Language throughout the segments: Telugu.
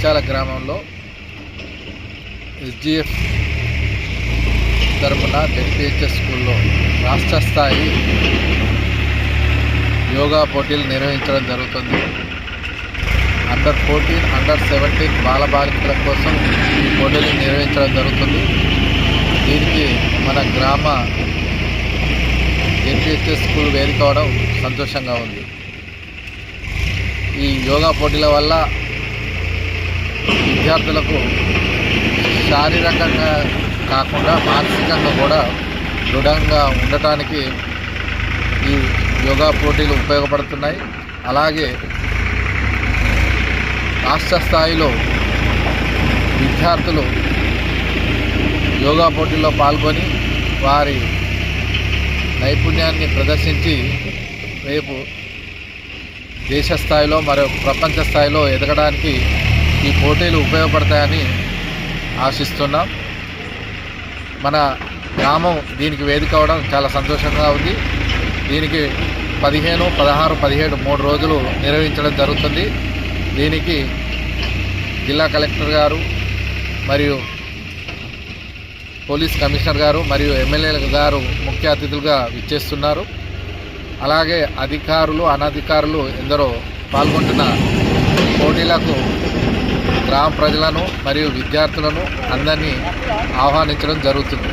ఇచ్చాల గ్రామంలో ఎస్జిఎఫ్ తరఫున జెడ్పిహెచ్ఎస్ స్కూల్లో రాష్ట్ర స్థాయి యోగా పోటీలు నిర్వహించడం జరుగుతుంది. అండర్ ఫోర్టీన్ అండర్ సెవెంటీన్ బాలబాలికల కోసం ఈ పోటీలు నిర్వహించడం జరుగుతుంది. దీనికి మన గ్రామ జెడ్పిహెచ్ఎస్ స్కూల్ వేదికవడం సంతోషంగా ఉంది. ఈ యోగా పోటీల వల్ల విద్యార్థులకు శారీరకంగా కాకుండా మానసికంగా కూడా దృఢంగా ఉండటానికి ఈ యోగా పోటీలు ఉపయోగపడుతున్నాయి. అలాగే రాష్ట్ర స్థాయిలో విద్యార్థులు యోగా పోటీల్లో పాల్గొని వారి నైపుణ్యాన్ని ప్రదర్శించి రేపు దేశ స్థాయిలో మరియు ప్రపంచ స్థాయిలో ఎదగడానికి ఈ పోటీలు ఉపయోగపడతాయని ఆశిస్తున్నాం. మన గ్రామం దీనికి వేదిక అవడం చాలా సంతోషంగా ఉంది. దీనికి పదిహేను పదహారు పదిహేడు మూడు రోజులు నిర్వహించడం జరుగుతుంది. దీనికి జిల్లా కలెక్టర్ గారు మరియు పోలీస్ కమిషనర్ గారు మరియు ఎమ్మెల్యేల గారు ముఖ్య అతిథులుగా విచ్చేస్తున్నారు. అలాగే అధికారులు అనధికారులు ఎందరో పాల్గొంటున్న పోటీలకు గ్రామ ప్రజలను మరియు విద్యార్థులను అందరినీ ఆహ్వానించడం జరుగుతుంది.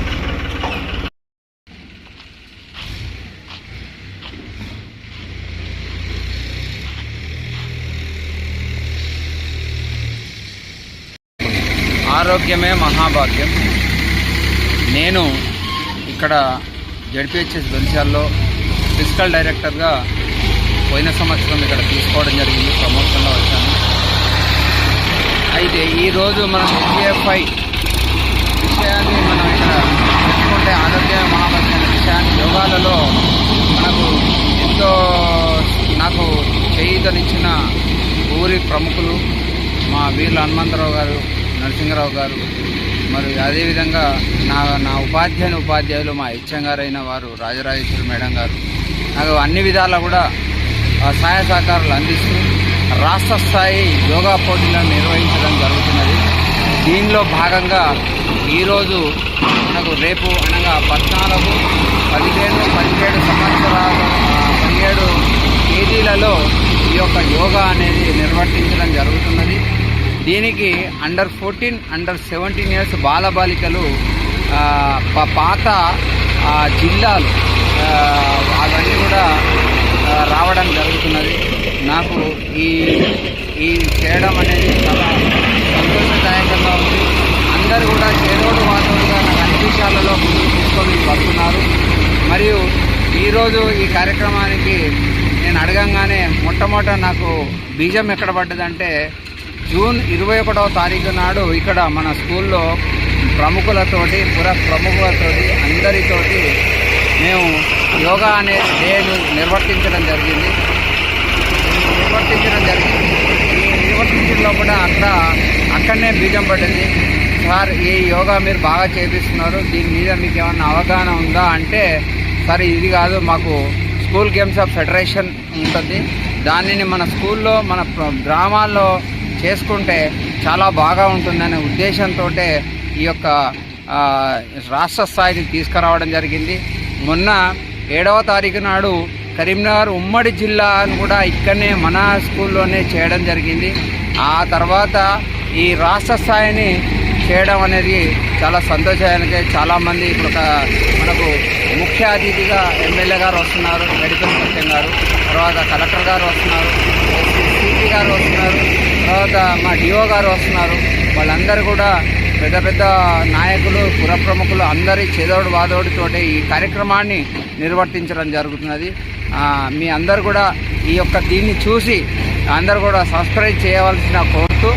ఆరోగ్యమే మహాభాగ్యం. నేను ఇక్కడ జడ్పిహెచ్ఎస్ దొంచాల్లో ఫిజికల్ డైరెక్టర్గా పోయిన సంవత్సరం ఇక్కడ తీసుకోవడం జరిగింది. ప్రమోషన్లో వచ్చాను. అయితే ఈరోజు మనం హెచ్ఏఫ్ఐ విషయాన్ని మనం ఇక్కడ తెలుసుకుంటే ఆరోగ్య మహాభాగ్యం విషయాన్ని యోగాలలో మనకు ఎంతో నాకు చేయుతనిచ్చిన ఊరి ప్రముఖులు మా వీర్ల హనుమంతరావు గారు నరసింహరావు గారు మరి అదేవిధంగా నా నా ఉపాధ్యాయుని ఉపాధ్యాయులు మా హెచ్ఎం గారైన వారు రాజరాజేశ్వరి మేడం గారు. నాకు అన్ని విధాలా కూడా సహాయ సహకారాలు అందిస్తూ రాష్ట్ర స్థాయి యోగా పోటీలను నిర్వహించడం జరుగుతున్నది. దీనిలో భాగంగా ఈరోజు మనకు రేపు అనగా పద్నాలుగు పదిహేను పదిహేడు సంవత్సరాల పదిహేడు తేదీలలో ఈ యొక్క యోగా అనేది నిర్వర్తించడం జరుగుతున్నది. దీనికి under fourteen under seventeen years బాలబాలికలు ప- పాత జిల్లాలు అవన్నీ కూడా రావడం జరుగుతున్నది. నాకు ఈ ఈ చేయడం అనేది చాలా సంతోషదాయకంగా ఉంది. అందరూ కూడా చేదోడు వాదోడుగా నాకు అన్ని విషయాలలో ముందుకు తీసుకొని వస్తున్నారు. మరియు ఈరోజు ఈ కార్యక్రమానికి నేను అడగంగానే మొట్టమొదట నాకు బీజం ఎక్కడ పడ్డదంటే జూన్ ఇరవై ఒకటవ తారీఖు నాడు ఇక్కడ మన స్కూల్లో ప్రముఖులతోటి పుర ప్రముఖులతోటి అందరితోటి మేము యోగా అనే డేను నిర్వర్తించడం జరిగింది. నిర్వర్తించడం జరిగింది. ఈ నిర్వర్తించడంలో కూడా అక్కడ అక్కడనే బీజం పడింది. సార్ ఈ యోగా మీరు బాగా చేపిస్తున్నారు. దీని మీద మీకు ఏమన్నా అవగాహన ఉందా అంటే సార్ ఇది కాదు. మాకు స్కూల్ గేమ్స్ ఆఫ్ ఫెడరేషన్ ఉంటుంది. దానిని మన స్కూల్లో మన గ్రామాల్లో చేసుకుంటే చాలా బాగా ఉంటుందనే ఉద్దేశంతో ఈ యొక్క రాష్ట్ర స్థాయికి తీసుకురావడం జరిగింది. మొన్న ఏడవ తారీఖు నాడు కరీంనగర్ ఉమ్మడి జిల్లా అని కూడా ఇక్కడనే మన స్కూల్లోనే చేయడం జరిగింది. ఆ తర్వాత ఈ రాష్ట్ర స్థాయిని చేయడం అనేది చాలా సంతోషానికి చాలామంది ఇప్పుడు ఒక మనకు ముఖ్య అతిథిగా ఎమ్మెల్యే గారు వస్తున్నారు మెడికల్ సత్యం గారు తర్వాత కలెక్టర్ గారు వస్తున్నారు సిపి గారు వస్తున్నారు తర్వాత మా డిఓ గారు వస్తున్నారు. వాళ్ళందరూ కూడా పెద్ద పెద్ద నాయకులు పుర ప్రముఖులు అందరి చేదోడు వాదోడితోటి ఈ కార్యక్రమాన్ని నిర్వర్తించడం జరుగుతున్నది. మీ అందరు కూడా ఈ యొక్క దీన్ని చూసి అందరు కూడా సబ్స్క్రైబ్ చేయవలసిన కోరుతూ